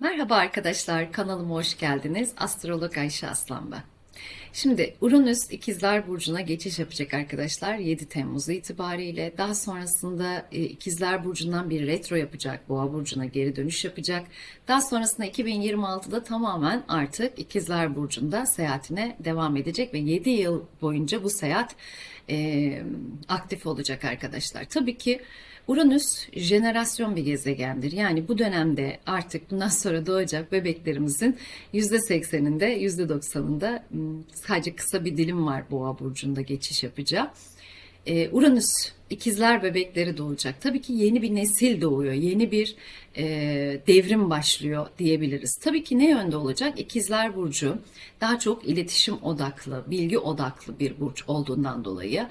Merhaba arkadaşlar, kanalıma hoş geldiniz. Astrolog Ayşe Aslan ben. Şimdi Uranüs İkizler Burcu'na geçiş yapacak arkadaşlar 7 Temmuz itibariyle. Daha sonrasında e, İkizler Burcu'ndan bir retro yapacak, Boğa Burcu'na geri dönüş yapacak. Daha sonrasında 2026'da tamamen artık İkizler Burcu'nda seyahatine devam edecek ve 7 yıl boyunca bu seyahat e, aktif olacak arkadaşlar. Tabii ki Uranüs jenerasyon bir gezegendir. Yani bu dönemde artık bundan sonra doğacak bebeklerimizin %80'inde %90'ında ım, sadece kısa bir dilim var Boğa burcunda geçiş yapacağı. Ee, Uranüs ikizler bebekleri doğacak. Tabii ki yeni bir nesil doğuyor. Yeni bir e, devrim başlıyor diyebiliriz. Tabii ki ne yönde olacak? İkizler burcu daha çok iletişim odaklı, bilgi odaklı bir burç olduğundan dolayı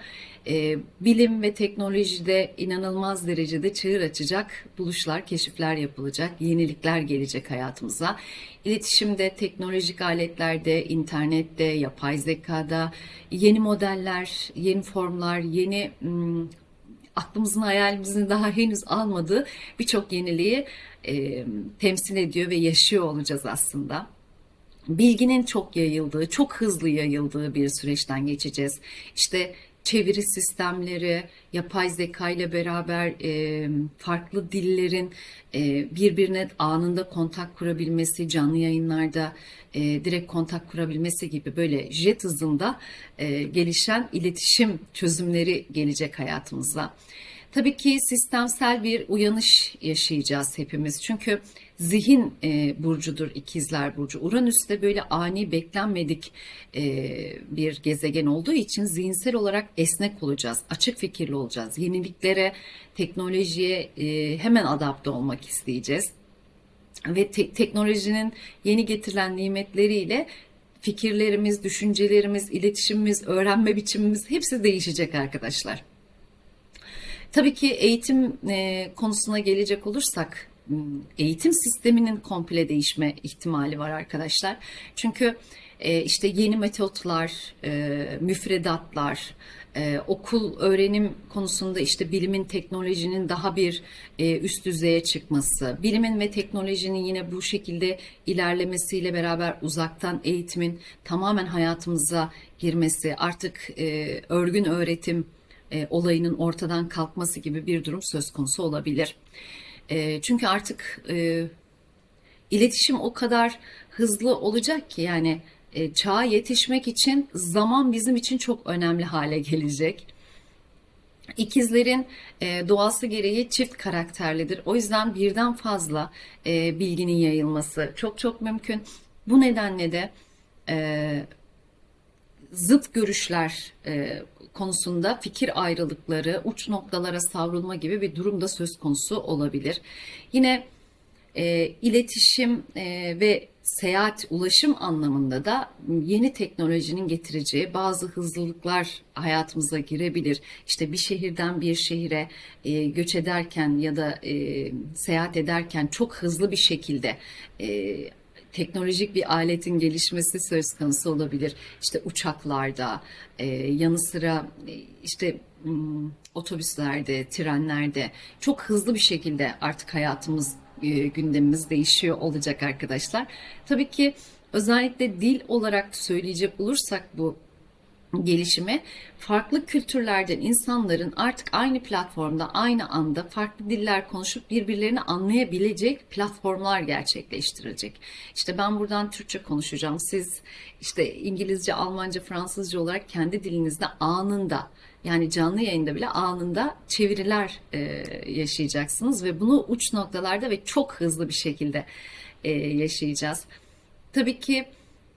e, bilim ve teknolojide inanılmaz derecede çığır açacak buluşlar, keşifler yapılacak, yenilikler gelecek hayatımıza. İletişimde, teknolojik aletlerde, internette, yapay zekada yeni modeller, yeni formlar, yeni ım, aklımızın hayalimizin daha henüz almadığı birçok yeniliği e, temsil ediyor ve yaşıyor olacağız aslında bilginin çok yayıldığı, çok hızlı yayıldığı bir süreçten geçeceğiz. İşte çeviri sistemleri, yapay zeka ile beraber e, farklı dillerin e, birbirine anında kontak kurabilmesi, canlı yayınlarda e, direkt kontak kurabilmesi gibi böyle jet hızında e, gelişen iletişim çözümleri gelecek hayatımıza. Tabii ki sistemsel bir uyanış yaşayacağız hepimiz. Çünkü zihin e, burcudur ikizler burcu. Uranüs de böyle ani beklenmedik e, bir gezegen olduğu için zihinsel olarak esnek olacağız. Açık fikirli olacağız. Yeniliklere, teknolojiye e, hemen adapte olmak isteyeceğiz. Ve te- teknolojinin yeni getirilen nimetleriyle fikirlerimiz, düşüncelerimiz, iletişimimiz, öğrenme biçimimiz hepsi değişecek arkadaşlar. Tabii ki eğitim e, konusuna gelecek olursak eğitim sisteminin komple değişme ihtimali var arkadaşlar. Çünkü e, işte yeni metotlar, e, müfredatlar, okul öğrenim konusunda işte bilimin, teknolojinin daha bir üst düzeye çıkması, bilimin ve teknolojinin yine bu şekilde ilerlemesiyle beraber uzaktan eğitimin tamamen hayatımıza girmesi, artık örgün öğretim e, olayının ortadan kalkması gibi bir durum söz konusu olabilir. E, çünkü artık e, iletişim o kadar hızlı olacak ki yani e, çağa yetişmek için zaman bizim için çok önemli hale gelecek. İkizlerin e, doğası gereği çift karakterlidir. O yüzden birden fazla e, bilginin yayılması çok çok mümkün. Bu nedenle de e, zıt görüşler e, konusunda fikir ayrılıkları, uç noktalara savrulma gibi bir durum da söz konusu olabilir. Yine e, iletişim e, ve seyahat, ulaşım anlamında da yeni teknolojinin getireceği bazı hızlılıklar hayatımıza girebilir. İşte bir şehirden bir şehire e, göç ederken ya da e, seyahat ederken çok hızlı bir şekilde e, teknolojik bir aletin gelişmesi söz konusu olabilir. İşte uçaklarda, e, yanı sıra e, işte m, otobüslerde, trenlerde çok hızlı bir şekilde artık hayatımız, e, gündemimiz değişiyor olacak arkadaşlar. Tabii ki özellikle dil olarak söyleyecek olursak bu gelişimi farklı kültürlerden insanların artık aynı platformda aynı anda farklı diller konuşup birbirlerini anlayabilecek platformlar gerçekleştirilecek. İşte ben buradan Türkçe konuşacağım. Siz işte İngilizce, Almanca, Fransızca olarak kendi dilinizde anında yani canlı yayında bile anında çeviriler e, yaşayacaksınız ve bunu uç noktalarda ve çok hızlı bir şekilde e, yaşayacağız. Tabii ki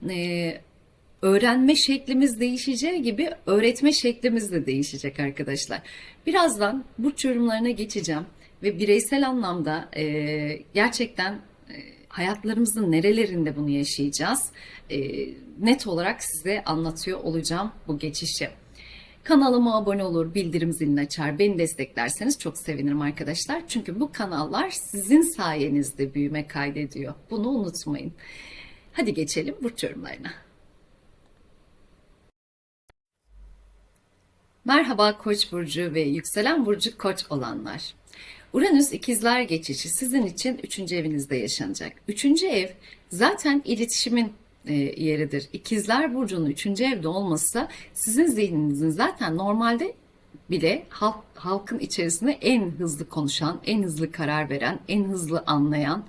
e, öğrenme şeklimiz değişeceği gibi öğretme şeklimiz de değişecek arkadaşlar. Birazdan burç yorumlarına geçeceğim ve bireysel anlamda e, gerçekten e, hayatlarımızın nerelerinde bunu yaşayacağız e, net olarak size anlatıyor olacağım bu geçişi. Kanalıma abone olur, bildirim zilini açar, beni desteklerseniz çok sevinirim arkadaşlar. Çünkü bu kanallar sizin sayenizde büyüme kaydediyor. Bunu unutmayın. Hadi geçelim burç yorumlarına. Merhaba Koç burcu ve yükselen burcu Koç olanlar. Uranüs ikizler geçişi sizin için üçüncü evinizde yaşanacak. Üçüncü ev zaten iletişimin e, yeridir. İkizler burcunun üçüncü evde olması sizin zihninizin zaten normalde bile halk, halkın içerisinde en hızlı konuşan, en hızlı karar veren, en hızlı anlayan,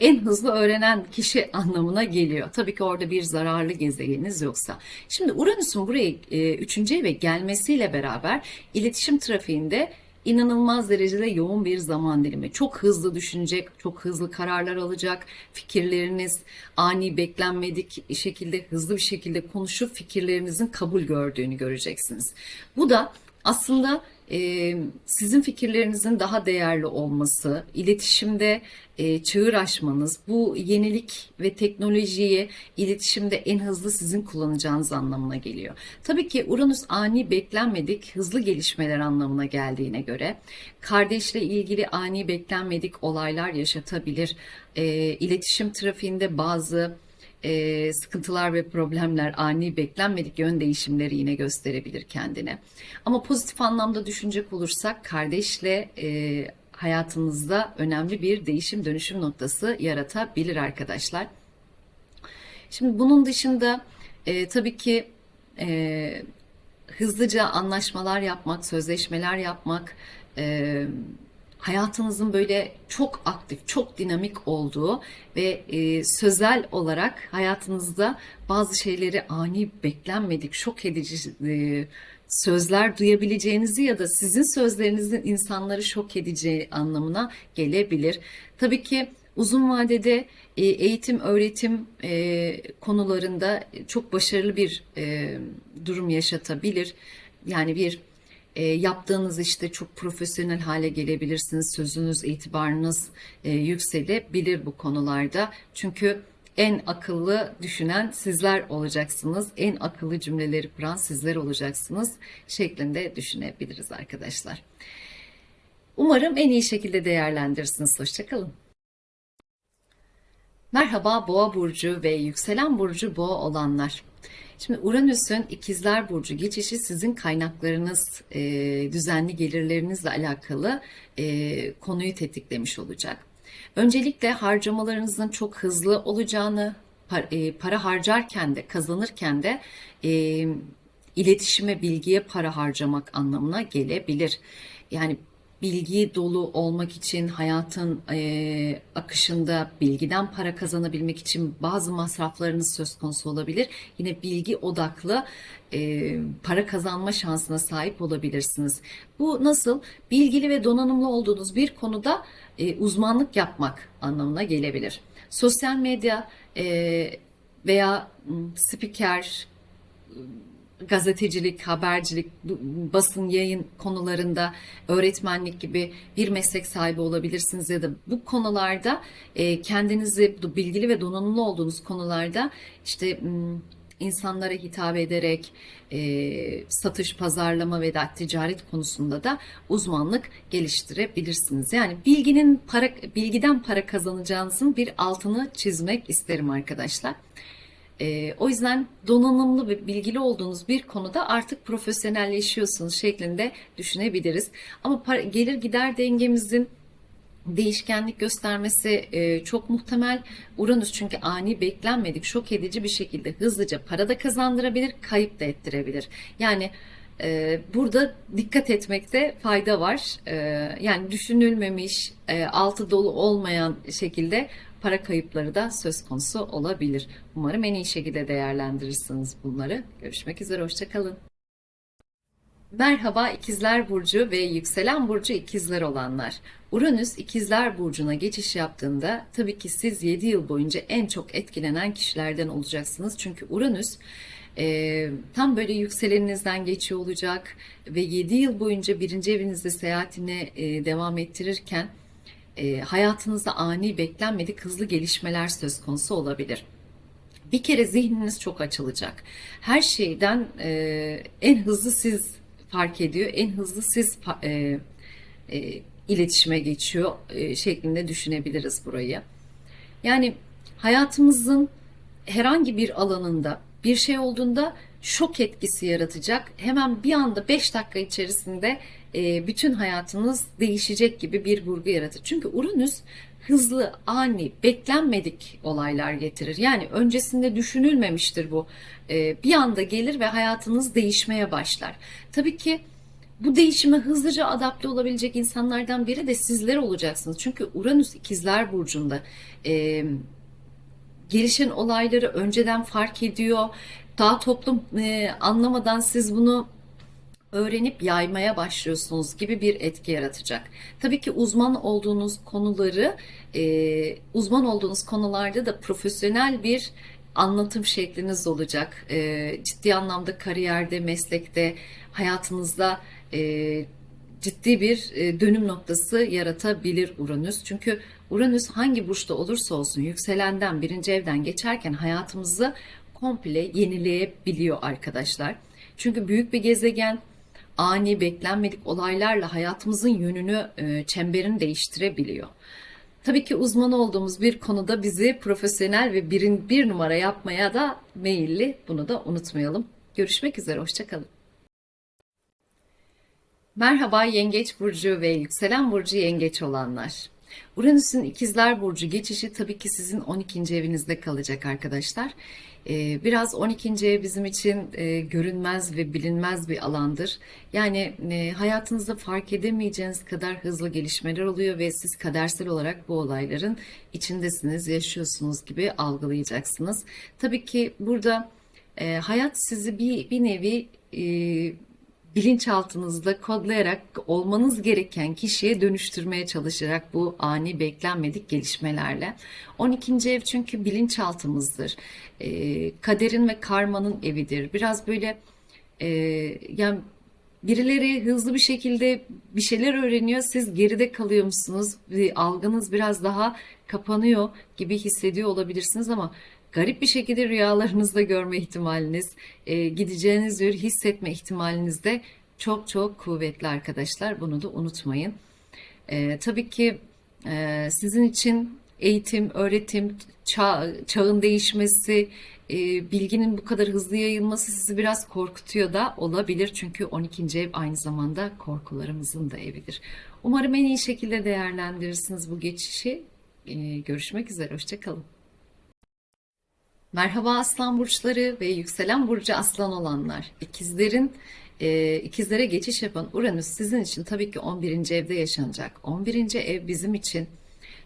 en hızlı öğrenen kişi anlamına geliyor. Tabii ki orada bir zararlı gezegeniniz yoksa. Şimdi Uranüs'ün buraya e, üçüncü eve gelmesiyle beraber iletişim trafiğinde inanılmaz derecede yoğun bir zaman dilimi. Çok hızlı düşünecek, çok hızlı kararlar alacak. Fikirleriniz ani beklenmedik şekilde hızlı bir şekilde konuşup fikirlerinizin kabul gördüğünü göreceksiniz. Bu da aslında e, sizin fikirlerinizin daha değerli olması, iletişimde e, çığır aşmanız, bu yenilik ve teknolojiyi iletişimde en hızlı sizin kullanacağınız anlamına geliyor. Tabii ki Uranüs ani beklenmedik hızlı gelişmeler anlamına geldiğine göre kardeşle ilgili ani beklenmedik olaylar yaşatabilir. E, iletişim trafiğinde bazı e, sıkıntılar ve problemler ani beklenmedik yön değişimleri yine gösterebilir kendine. Ama pozitif anlamda düşünecek olursak kardeşle e, hayatınızda önemli bir değişim dönüşüm noktası yaratabilir arkadaşlar. Şimdi bunun dışında e, tabii ki e, hızlıca anlaşmalar yapmak, sözleşmeler yapmak, e, hayatınızın böyle çok aktif, çok dinamik olduğu ve e, sözel olarak hayatınızda bazı şeyleri ani, beklenmedik, şok edici e, sözler duyabileceğinizi ya da sizin sözlerinizin insanları şok edeceği anlamına gelebilir. Tabii ki uzun vadede e, eğitim, öğretim e, konularında çok başarılı bir e, durum yaşatabilir. Yani bir e, yaptığınız işte çok profesyonel hale gelebilirsiniz. Sözünüz, itibarınız e, yükselebilir bu konularda. Çünkü en akıllı düşünen sizler olacaksınız. En akıllı cümleleri kuran sizler olacaksınız şeklinde düşünebiliriz arkadaşlar. Umarım en iyi şekilde değerlendirirsiniz. Hoşçakalın. Merhaba Boğa burcu ve yükselen burcu Boğa olanlar. Şimdi Uranüs'ün ikizler burcu geçişi sizin kaynaklarınız, e, düzenli gelirlerinizle alakalı e, konuyu tetiklemiş olacak. Öncelikle harcamalarınızın çok hızlı olacağını, para, e, para harcarken de kazanırken de e, iletişime, bilgiye para harcamak anlamına gelebilir. Yani bilgi dolu olmak için hayatın e, akışında bilgiden para kazanabilmek için bazı masraflarınız söz konusu olabilir. Yine bilgi odaklı e, para kazanma şansına sahip olabilirsiniz. Bu nasıl? Bilgili ve donanımlı olduğunuz bir konuda e, uzmanlık yapmak anlamına gelebilir. Sosyal medya e, veya spiker, gazetecilik, habercilik, basın yayın konularında öğretmenlik gibi bir meslek sahibi olabilirsiniz ya da bu konularda e, kendinizi bilgili ve donanımlı olduğunuz konularda işte insanlara hitap ederek e, satış, pazarlama ve ticaret konusunda da uzmanlık geliştirebilirsiniz. Yani bilginin para bilgiden para kazanacağınızın bir altını çizmek isterim arkadaşlar. E, o yüzden donanımlı ve bilgili olduğunuz bir konuda artık profesyonelleşiyorsunuz şeklinde düşünebiliriz. Ama para, gelir gider dengemizin değişkenlik göstermesi e, çok muhtemel. Uranüs çünkü ani beklenmedik, şok edici bir şekilde hızlıca para da kazandırabilir, kayıp da ettirebilir. Yani e, burada dikkat etmekte fayda var. E, yani düşünülmemiş, e, altı dolu olmayan şekilde para kayıpları da söz konusu olabilir. Umarım en iyi şekilde değerlendirirsiniz bunları. Görüşmek üzere, hoşçakalın. Merhaba ikizler burcu ve yükselen burcu ikizler olanlar. Uranüs ikizler burcuna geçiş yaptığında tabii ki siz 7 yıl boyunca en çok etkilenen kişilerden olacaksınız. Çünkü Uranüs e, tam böyle yükseleninizden geçiyor olacak ve 7 yıl boyunca birinci evinizde seyahatine e, devam ettirirken e, hayatınızda ani beklenmedik hızlı gelişmeler söz konusu olabilir. Bir kere zihniniz çok açılacak. Her şeyden e, en hızlı siz fark ediyor, en hızlı siz e, e, iletişime geçiyor e, şeklinde düşünebiliriz burayı. Yani hayatımızın herhangi bir alanında bir şey olduğunda şok etkisi yaratacak. Hemen bir anda 5 dakika içerisinde e, bütün hayatınız değişecek gibi bir vurgu yaratır. Çünkü Uranüs hızlı, ani, beklenmedik olaylar getirir. Yani öncesinde düşünülmemiştir bu. E, bir anda gelir ve hayatınız değişmeye başlar. Tabii ki bu değişime hızlıca adapte olabilecek insanlardan biri de sizler olacaksınız. Çünkü Uranüs ikizler burcunda e, gelişen olayları önceden fark ediyor. Daha toplum anlamadan siz bunu öğrenip yaymaya başlıyorsunuz gibi bir etki yaratacak. Tabii ki uzman olduğunuz konuları, e, uzman olduğunuz konularda da profesyonel bir anlatım şekliniz olacak. E, ciddi anlamda kariyerde, meslekte, hayatınızda e, ciddi bir e, dönüm noktası yaratabilir Uranüs. Çünkü Uranüs hangi burçta olursa olsun yükselenden birinci evden geçerken hayatımızı komple yenileyebiliyor arkadaşlar. Çünkü büyük bir gezegen ani beklenmedik olaylarla hayatımızın yönünü, e, çemberini değiştirebiliyor. Tabii ki uzman olduğumuz bir konuda bizi profesyonel ve birin bir numara yapmaya da meyilli. Bunu da unutmayalım. Görüşmek üzere, hoşçakalın. Merhaba Yengeç Burcu ve Yükselen Burcu Yengeç olanlar. Uranüs'ün İkizler Burcu geçişi tabii ki sizin 12. evinizde kalacak arkadaşlar. Ee, Biraz 12. ev bizim için e, görünmez ve bilinmez bir alandır. Yani e, hayatınızda fark edemeyeceğiniz kadar hızlı gelişmeler oluyor ve siz kadersel olarak bu olayların içindesiniz, yaşıyorsunuz gibi algılayacaksınız. Tabii ki burada e, hayat sizi bir, bir nevi bilinçaltınızda kodlayarak olmanız gereken kişiye dönüştürmeye çalışarak bu ani beklenmedik gelişmelerle. 12. ev çünkü bilinçaltımızdır. E, kaderin ve karmanın evidir. Biraz böyle e, yani birileri hızlı bir şekilde bir şeyler öğreniyor. Siz geride kalıyormuşsunuz. ve Algınız biraz daha kapanıyor gibi hissediyor olabilirsiniz ama garip bir şekilde rüyalarınızda görme ihtimaliniz, e, gideceğiniz yeri hissetme ihtimaliniz de çok çok kuvvetli arkadaşlar. Bunu da unutmayın. E, tabii ki e, sizin için eğitim, öğretim, çağ, çağın değişmesi, e, bilginin bu kadar hızlı yayılması sizi biraz korkutuyor da olabilir. Çünkü 12. ev aynı zamanda korkularımızın da evidir. Umarım en iyi şekilde değerlendirirsiniz bu geçişi. E, görüşmek üzere, hoşçakalın. Merhaba aslan burçları ve yükselen burcu aslan olanlar. İkizlerin e, ikizlere geçiş yapan Uranüs sizin için tabii ki 11. evde yaşanacak. 11. ev bizim için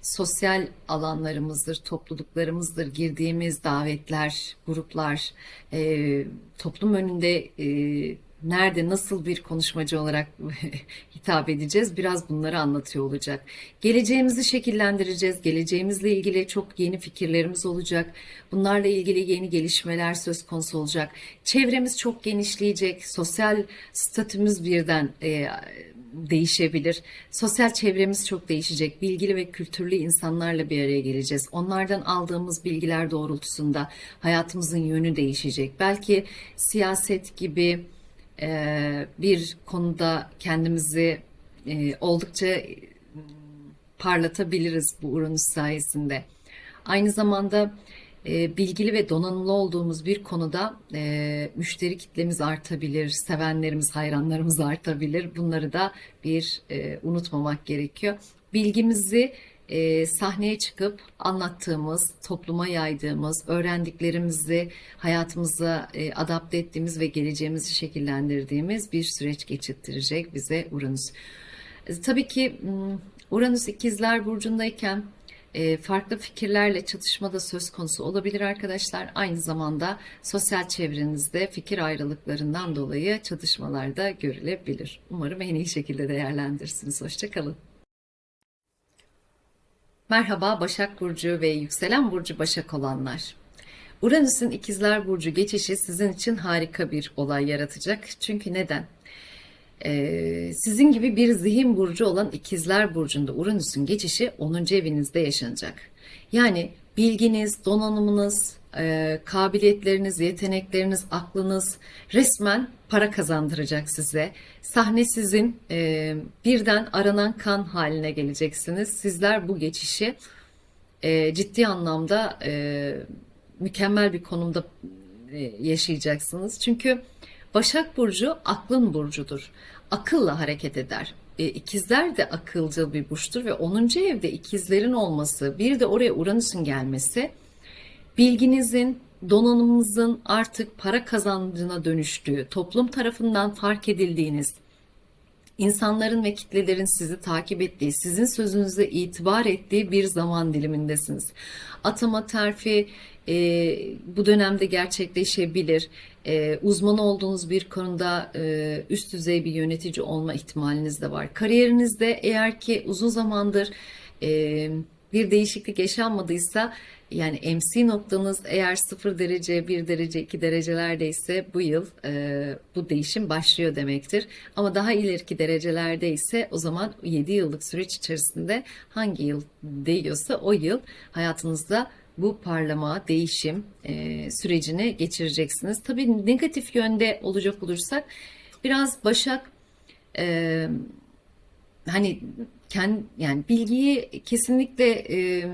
sosyal alanlarımızdır, topluluklarımızdır, girdiğimiz davetler, gruplar, e, toplum önünde e, nerede nasıl bir konuşmacı olarak hitap edeceğiz biraz bunları anlatıyor olacak. Geleceğimizi şekillendireceğiz. Geleceğimizle ilgili çok yeni fikirlerimiz olacak. Bunlarla ilgili yeni gelişmeler söz konusu olacak. Çevremiz çok genişleyecek. Sosyal statümüz birden e, değişebilir. Sosyal çevremiz çok değişecek. Bilgili ve kültürlü insanlarla bir araya geleceğiz. Onlardan aldığımız bilgiler doğrultusunda hayatımızın yönü değişecek. Belki siyaset gibi bir konuda kendimizi e, oldukça parlatabiliriz bu Uranüs sayesinde. Aynı zamanda e, bilgili ve donanımlı olduğumuz bir konuda müşteri kitlemiz artabilir, sevenlerimiz, hayranlarımız artabilir. Bunları da bir unutmamak gerekiyor. Bilgimizi e, sahneye çıkıp anlattığımız, topluma yaydığımız, öğrendiklerimizi hayatımıza e, adapte ettiğimiz ve geleceğimizi şekillendirdiğimiz bir süreç geçirttirecek bize Uranüs. E, tabii ki Uranüs ikizler burcundayken e, farklı fikirlerle çatışmada söz konusu olabilir arkadaşlar. Aynı zamanda sosyal çevrenizde fikir ayrılıklarından dolayı çatışmalar da görülebilir. Umarım en iyi şekilde değerlendirirsiniz. Hoşçakalın. Merhaba Başak Burcu ve Yükselen Burcu Başak olanlar. Uranüs'ün İkizler Burcu geçişi sizin için harika bir olay yaratacak. Çünkü neden? Ee, sizin gibi bir zihin burcu olan İkizler Burcu'nda Uranüs'ün geçişi 10. evinizde yaşanacak. Yani bilginiz, donanımınız, e, kabiliyetleriniz, yetenekleriniz, aklınız resmen para kazandıracak size. Sahne sizin e, birden aranan kan haline geleceksiniz. Sizler bu geçişi e, ciddi anlamda e, mükemmel bir konumda e, yaşayacaksınız. Çünkü Başak Burcu aklın burcudur. akılla hareket eder. E, ikizler de akılcıl bir burçtur ve 10. evde ikizlerin olması, bir de oraya Uranüs'ün gelmesi bilginizin, donanımınızın artık para kazancına dönüştüğü, toplum tarafından fark edildiğiniz, insanların ve kitlelerin sizi takip ettiği, sizin sözünüze itibar ettiği bir zaman dilimindesiniz. Atama terfi e, bu dönemde gerçekleşebilir. E, uzman olduğunuz bir konuda e, üst düzey bir yönetici olma ihtimaliniz de var. Kariyerinizde eğer ki uzun zamandır e, bir değişiklik yaşanmadıysa yani MC noktanız eğer 0 derece, 1 derece, 2 derecelerdeyse bu yıl e, bu değişim başlıyor demektir. Ama daha ileriki derecelerde ise o zaman 7 yıllık süreç içerisinde hangi yıl değiyorsa o yıl hayatınızda bu parlama, değişim e, sürecini geçireceksiniz. Tabii negatif yönde olacak olursak biraz Başak e, hani kendi yani bilgiyi kesinlikle e,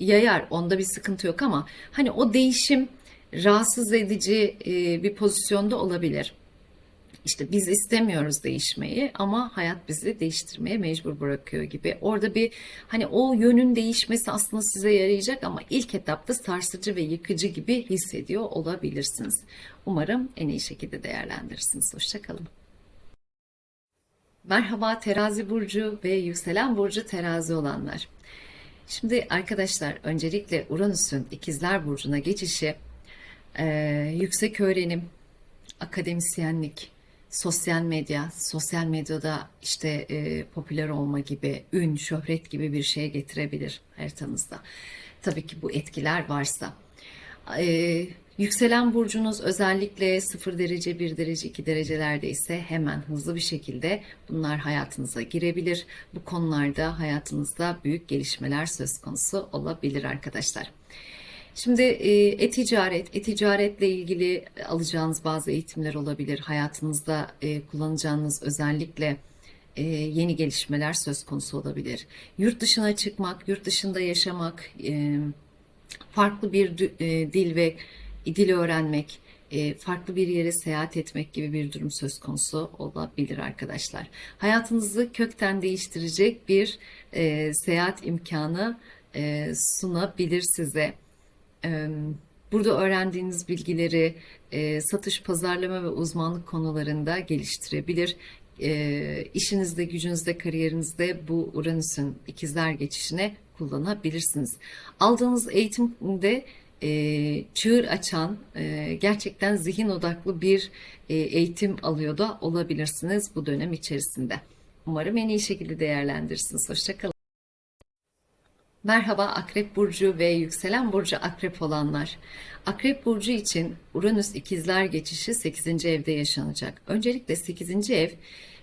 yayar. Onda bir sıkıntı yok ama hani o değişim rahatsız edici e, bir pozisyonda olabilir. İşte biz istemiyoruz değişmeyi ama hayat bizi değiştirmeye mecbur bırakıyor gibi. Orada bir hani o yönün değişmesi aslında size yarayacak ama ilk etapta sarsıcı ve yıkıcı gibi hissediyor olabilirsiniz. Umarım en iyi şekilde değerlendirirsiniz. Hoşçakalın. Merhaba terazi burcu ve yükselen burcu terazi olanlar. Şimdi arkadaşlar öncelikle Uranüs'ün ikizler burcuna geçişi e, yüksek öğrenim, akademisyenlik, sosyal medya, sosyal medyada işte e, popüler olma gibi, ün, şöhret gibi bir şeye getirebilir haritanızda. Tabii ki bu etkiler varsa. E, yükselen burcunuz özellikle 0 derece, 1 derece, 2 derecelerde ise hemen hızlı bir şekilde bunlar hayatınıza girebilir. Bu konularda hayatınızda büyük gelişmeler söz konusu olabilir arkadaşlar. Şimdi e, e-ticaret, e-ticaretle ilgili alacağınız bazı eğitimler olabilir. Hayatınızda e, kullanacağınız özellikle e, yeni gelişmeler söz konusu olabilir. Yurt dışına çıkmak, yurt dışında yaşamak, e, farklı bir e, dil ve dil öğrenmek, e, farklı bir yere seyahat etmek gibi bir durum söz konusu olabilir arkadaşlar. Hayatınızı kökten değiştirecek bir e, seyahat imkanı e, sunabilir size. Burada öğrendiğiniz bilgileri satış, pazarlama ve uzmanlık konularında geliştirebilir. İşinizde, gücünüzde, kariyerinizde bu Uranüs'ün ikizler geçişine kullanabilirsiniz. Aldığınız eğitimde e, çığır açan, e, gerçekten zihin odaklı bir e, eğitim alıyor da olabilirsiniz bu dönem içerisinde. Umarım en iyi şekilde değerlendirirsiniz. Hoşçakalın. Merhaba Akrep Burcu ve Yükselen Burcu Akrep olanlar. Akrep Burcu için Uranüs ikizler geçişi 8. evde yaşanacak. Öncelikle 8. ev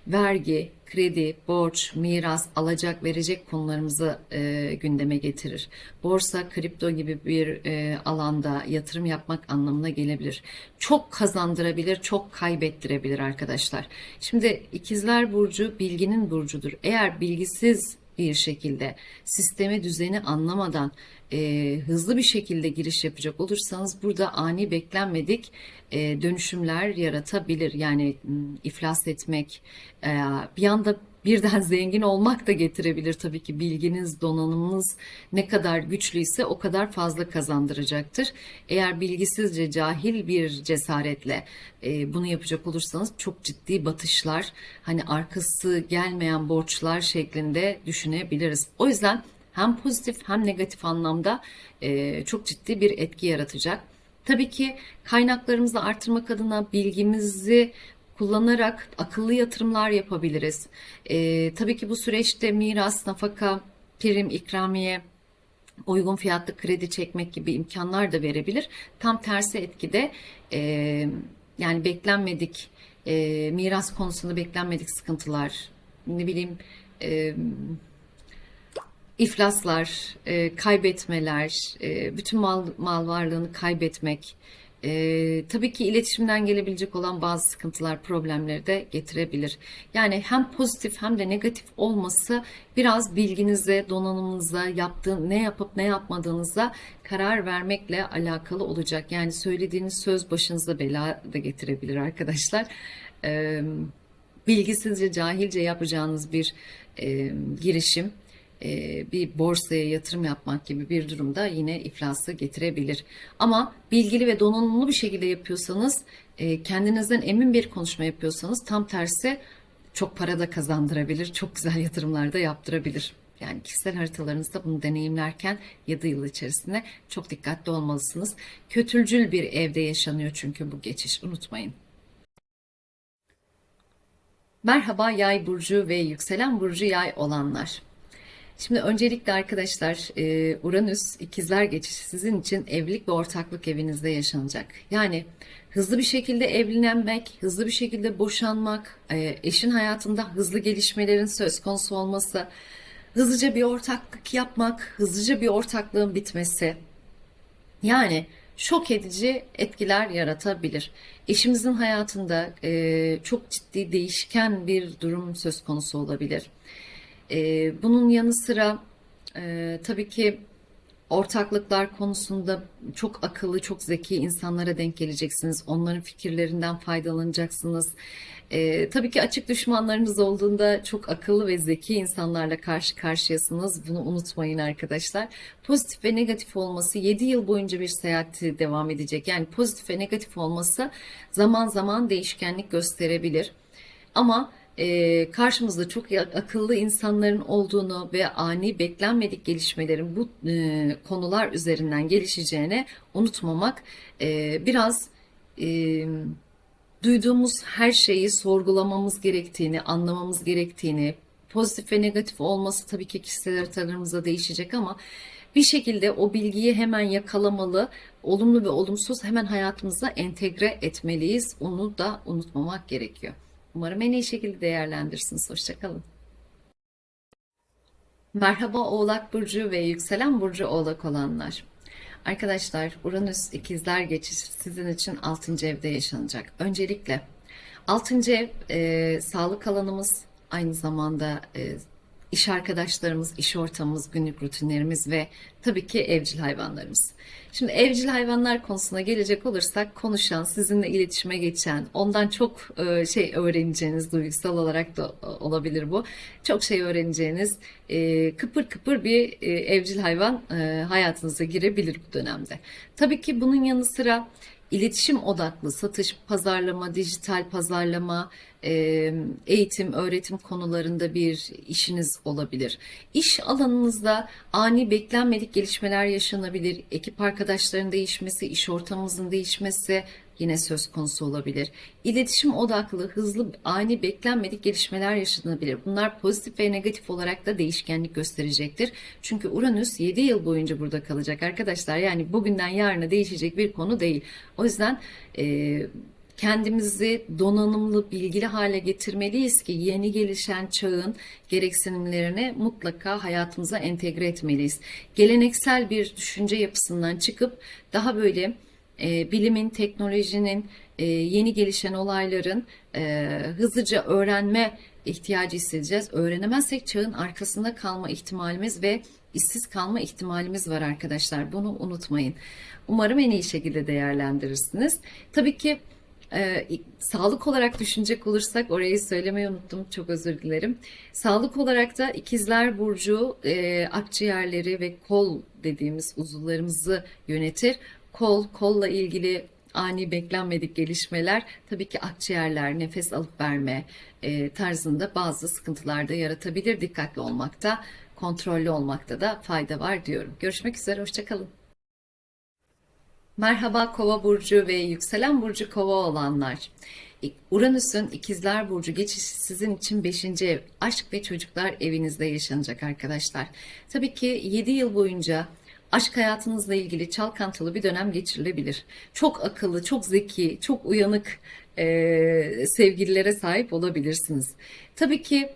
vergi, kredi, borç, miras, alacak, verecek konularımızı e, gündeme getirir. Borsa, kripto gibi bir e, alanda yatırım yapmak anlamına gelebilir. Çok kazandırabilir, çok kaybettirebilir arkadaşlar. Şimdi ikizler burcu bilginin burcudur. Eğer bilgisiz bir şekilde sistemi düzeni anlamadan e, hızlı bir şekilde giriş yapacak olursanız burada ani beklenmedik e, dönüşümler yaratabilir. Yani iflas etmek, e, bir anda birden zengin olmak da getirebilir tabii ki bilginiz, donanımınız ne kadar güçlüyse o kadar fazla kazandıracaktır. Eğer bilgisizce, cahil bir cesaretle e, bunu yapacak olursanız çok ciddi batışlar, hani arkası gelmeyen borçlar şeklinde düşünebiliriz. O yüzden hem pozitif hem negatif anlamda e, çok ciddi bir etki yaratacak. Tabii ki kaynaklarımızı artırmak adına bilgimizi kullanarak akıllı yatırımlar yapabiliriz. E, tabii ki bu süreçte miras, nafaka, prim, ikramiye, uygun fiyatlı kredi çekmek gibi imkanlar da verebilir. Tam tersi etkide e, yani beklenmedik e, miras konusunda beklenmedik sıkıntılar, ne bileyim e, iflaslar, e, kaybetmeler, e, bütün mal, mal varlığını kaybetmek, e, tabii ki iletişimden gelebilecek olan bazı sıkıntılar, problemleri de getirebilir. Yani hem pozitif hem de negatif olması biraz bilginize, donanımınıza, yaptığın, ne yapıp ne yapmadığınıza karar vermekle alakalı olacak. Yani söylediğiniz söz başınıza bela da getirebilir arkadaşlar. Evet bilgisizce, cahilce yapacağınız bir e, girişim, e, bir borsaya yatırım yapmak gibi bir durumda yine iflası getirebilir. Ama bilgili ve donanımlı bir şekilde yapıyorsanız, e, kendinizden emin bir konuşma yapıyorsanız tam tersi çok para da kazandırabilir, çok güzel yatırımlar da yaptırabilir. Yani kişisel haritalarınızda bunu deneyimlerken 7 yıl içerisinde çok dikkatli olmalısınız. Kötülcül bir evde yaşanıyor çünkü bu geçiş unutmayın. Merhaba yay burcu ve yükselen burcu yay olanlar. Şimdi öncelikle arkadaşlar e, Uranüs ikizler geçişi sizin için evlilik ve ortaklık evinizde yaşanacak. Yani hızlı bir şekilde evlenmek, hızlı bir şekilde boşanmak, e, eşin hayatında hızlı gelişmelerin söz konusu olması, hızlıca bir ortaklık yapmak, hızlıca bir ortaklığın bitmesi. Yani şok edici etkiler yaratabilir. Eşimizin hayatında e, çok ciddi değişken bir durum söz konusu olabilir. E, bunun yanı sıra e, tabii ki ortaklıklar konusunda çok akıllı, çok zeki insanlara denk geleceksiniz. Onların fikirlerinden faydalanacaksınız. Ee, tabii ki açık düşmanlarınız olduğunda çok akıllı ve zeki insanlarla karşı karşıyasınız. Bunu unutmayın arkadaşlar. Pozitif ve negatif olması 7 yıl boyunca bir seyahati devam edecek. Yani pozitif ve negatif olması zaman zaman değişkenlik gösterebilir. Ama e, karşımızda çok akıllı insanların olduğunu ve ani beklenmedik gelişmelerin bu e, konular üzerinden gelişeceğini unutmamak e, biraz e, duyduğumuz her şeyi sorgulamamız gerektiğini, anlamamız gerektiğini, pozitif ve negatif olması tabii ki kişisel haritalarımızda değişecek ama bir şekilde o bilgiyi hemen yakalamalı, olumlu ve olumsuz hemen hayatımıza entegre etmeliyiz. Onu da unutmamak gerekiyor. Umarım en iyi şekilde değerlendirirsiniz. Hoşçakalın. Merhaba Oğlak Burcu ve Yükselen Burcu Oğlak olanlar. Arkadaşlar Uranüs ikizler geçişi sizin için 6. evde yaşanacak. Öncelikle 6. ev e, sağlık alanımız aynı zamanda e, iş arkadaşlarımız, iş ortamımız, günlük rutinlerimiz ve tabii ki evcil hayvanlarımız. Şimdi evcil hayvanlar konusuna gelecek olursak konuşan, sizinle iletişime geçen, ondan çok e, şey öğreneceğiniz duygusal olarak da olabilir bu. Çok şey öğreneceğiniz e, kıpır kıpır bir e, evcil hayvan hayatınıza girebilir bu dönemde. Tabii ki bunun yanı sıra iletişim odaklı satış, pazarlama, dijital pazarlama, eğitim, öğretim konularında bir işiniz olabilir. İş alanınızda ani beklenmedik gelişmeler yaşanabilir. Ekip arkadaşların değişmesi, iş ortamımızın değişmesi, yine söz konusu olabilir. İletişim odaklı, hızlı, ani beklenmedik gelişmeler yaşanabilir. Bunlar pozitif ve negatif olarak da değişkenlik gösterecektir. Çünkü Uranüs 7 yıl boyunca burada kalacak arkadaşlar. Yani bugünden yarına değişecek bir konu değil. O yüzden e, kendimizi donanımlı, bilgili hale getirmeliyiz ki yeni gelişen çağın gereksinimlerini mutlaka hayatımıza entegre etmeliyiz. Geleneksel bir düşünce yapısından çıkıp daha böyle e, bilimin, teknolojinin, e, yeni gelişen olayların e, hızlıca öğrenme ihtiyacı hissedeceğiz. Öğrenemezsek çağın arkasında kalma ihtimalimiz ve işsiz kalma ihtimalimiz var arkadaşlar. Bunu unutmayın. Umarım en iyi şekilde değerlendirirsiniz. Tabii ki ee, sağlık olarak düşünecek olursak orayı söylemeyi unuttum çok özür dilerim. Sağlık olarak da ikizler burcu e, akciğerleri ve kol dediğimiz uzuvlarımızı yönetir. Kol, kolla ilgili ani beklenmedik gelişmeler tabii ki akciğerler, nefes alıp verme e, tarzında bazı sıkıntılar da yaratabilir. Dikkatli olmakta, kontrollü olmakta da fayda var diyorum. Görüşmek üzere, hoşçakalın. Merhaba Kova burcu ve yükselen burcu Kova olanlar. Uranüs'ün ikizler burcu geçişi sizin için 5. ev, aşk ve çocuklar evinizde yaşanacak arkadaşlar. Tabii ki 7 yıl boyunca aşk hayatınızla ilgili çalkantılı bir dönem geçirilebilir. Çok akıllı, çok zeki, çok uyanık e, sevgililere sahip olabilirsiniz. Tabii ki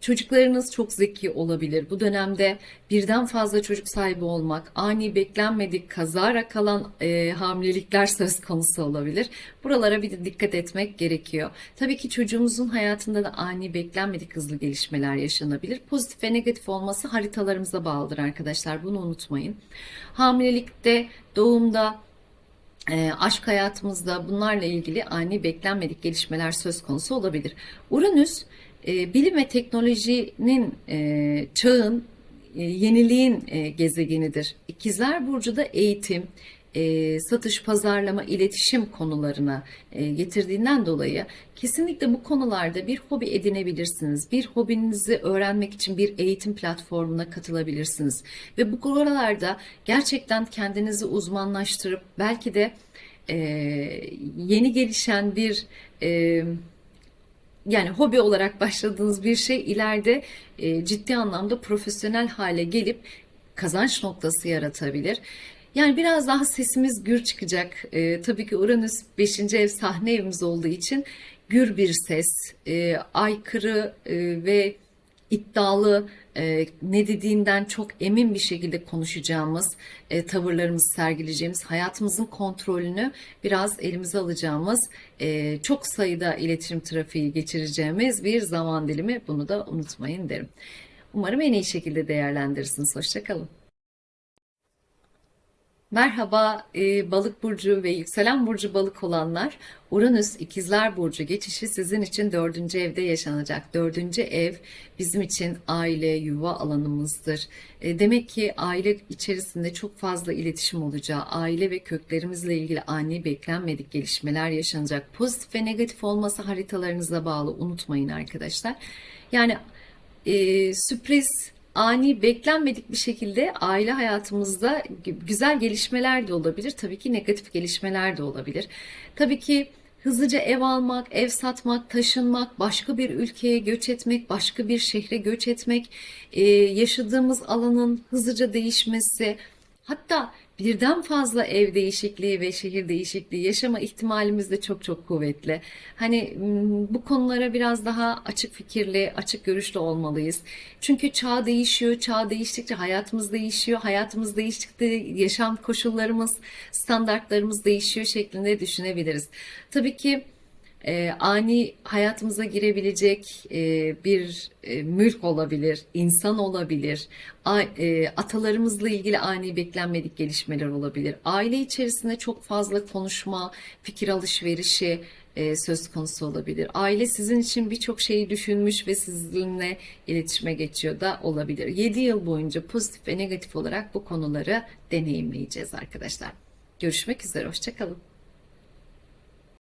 çocuklarınız çok zeki olabilir. Bu dönemde birden fazla çocuk sahibi olmak, ani beklenmedik kazara kalan e, hamilelikler söz konusu olabilir. Buralara bir de dikkat etmek gerekiyor. Tabii ki çocuğumuzun hayatında da ani beklenmedik hızlı gelişmeler yaşanabilir. Pozitif ve negatif olması haritalarımıza bağlıdır arkadaşlar. Bunu unutmayın. Hamilelikte, doğumda e, aşk hayatımızda bunlarla ilgili ani beklenmedik gelişmeler söz konusu olabilir. Uranüs e, bilim ve teknolojinin e, çağın e, yeniliğin e, gezegenidir. İkizler Burcu da eğitim, e, satış, pazarlama, iletişim konularına e, getirdiğinden dolayı kesinlikle bu konularda bir hobi edinebilirsiniz. Bir hobinizi öğrenmek için bir eğitim platformuna katılabilirsiniz. Ve bu konularda gerçekten kendinizi uzmanlaştırıp belki de e, yeni gelişen bir e, yani hobi olarak başladığınız bir şey ileride e, ciddi anlamda profesyonel hale gelip kazanç noktası yaratabilir. Yani biraz daha sesimiz gür çıkacak. E, tabii ki Uranüs 5. ev sahne evimiz olduğu için gür bir ses, e, aykırı e, ve iddialı, e, ne dediğinden çok emin bir şekilde konuşacağımız, e, tavırlarımızı sergileyeceğimiz, hayatımızın kontrolünü biraz elimize alacağımız, e, çok sayıda iletişim trafiği geçireceğimiz bir zaman dilimi. Bunu da unutmayın derim. Umarım en iyi şekilde değerlendirirsiniz. Hoşçakalın. Merhaba e, balık burcu ve yükselen burcu balık olanlar. Uranüs ikizler burcu geçişi sizin için dördüncü evde yaşanacak. Dördüncü ev bizim için aile, yuva alanımızdır. E, demek ki aile içerisinde çok fazla iletişim olacağı, aile ve köklerimizle ilgili ani beklenmedik gelişmeler yaşanacak. Pozitif ve negatif olması haritalarınıza bağlı unutmayın arkadaşlar. Yani e, sürpriz ani beklenmedik bir şekilde aile hayatımızda güzel gelişmeler de olabilir. Tabii ki negatif gelişmeler de olabilir. Tabii ki hızlıca ev almak, ev satmak, taşınmak, başka bir ülkeye göç etmek, başka bir şehre göç etmek, yaşadığımız alanın hızlıca değişmesi, hatta birden fazla ev değişikliği ve şehir değişikliği yaşama ihtimalimiz de çok çok kuvvetli. Hani bu konulara biraz daha açık fikirli, açık görüşlü olmalıyız. Çünkü çağ değişiyor, çağ değiştikçe hayatımız değişiyor, hayatımız değiştikçe yaşam koşullarımız, standartlarımız değişiyor şeklinde düşünebiliriz. Tabii ki e, ani hayatımıza girebilecek e, bir e, mülk olabilir, insan olabilir, a, e, atalarımızla ilgili ani beklenmedik gelişmeler olabilir. Aile içerisinde çok fazla konuşma, fikir alışverişi e, söz konusu olabilir. Aile sizin için birçok şeyi düşünmüş ve sizinle iletişime geçiyor da olabilir. 7 yıl boyunca pozitif ve negatif olarak bu konuları deneyimleyeceğiz arkadaşlar. Görüşmek üzere, hoşçakalın.